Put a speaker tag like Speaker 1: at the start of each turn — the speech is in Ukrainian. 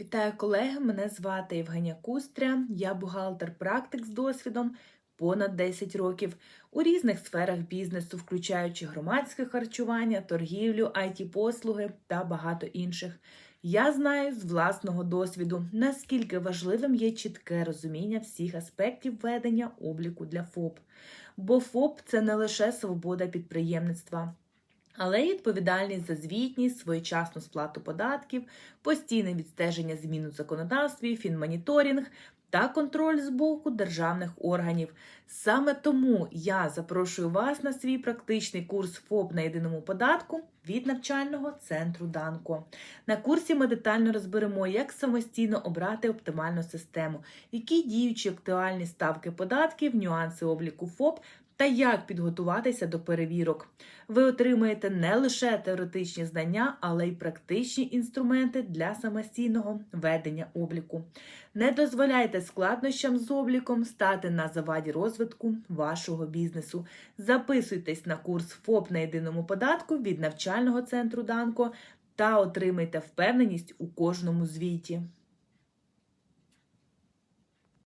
Speaker 1: Вітаю колеги! Мене звати Євгенія Кустря. Я бухгалтер-практик з досвідом понад 10 років у різних сферах бізнесу, включаючи громадське харчування, торгівлю, it послуги та багато інших. Я знаю з власного досвіду, наскільки важливим є чітке розуміння всіх аспектів ведення обліку для ФОП. Бо ФОП це не лише свобода підприємництва, але й відповідальність за звітність, своєчасну сплату податків, постійне відстеження змін у законодавстві, фінмоніторинг та контроль з боку державних органів. Саме тому я запрошую вас на свій практичний курс ФОП на єдиному податку від навчального центру Данко. На курсі ми детально розберемо, як самостійно обрати оптимальну систему, які діючі актуальні ставки податків, нюанси обліку ФОП та як підготуватися до перевірок. Ви отримаєте не лише теоретичні знання, але й практичні інструменти для самостійного ведення обліку. Не дозволяйте складнощам з обліком стати на заваді розвитку вашого бізнесу. Записуйтесь на курс ФОП на єдиному податку від навчального центру Данко та отримайте впевненість у кожному звіті.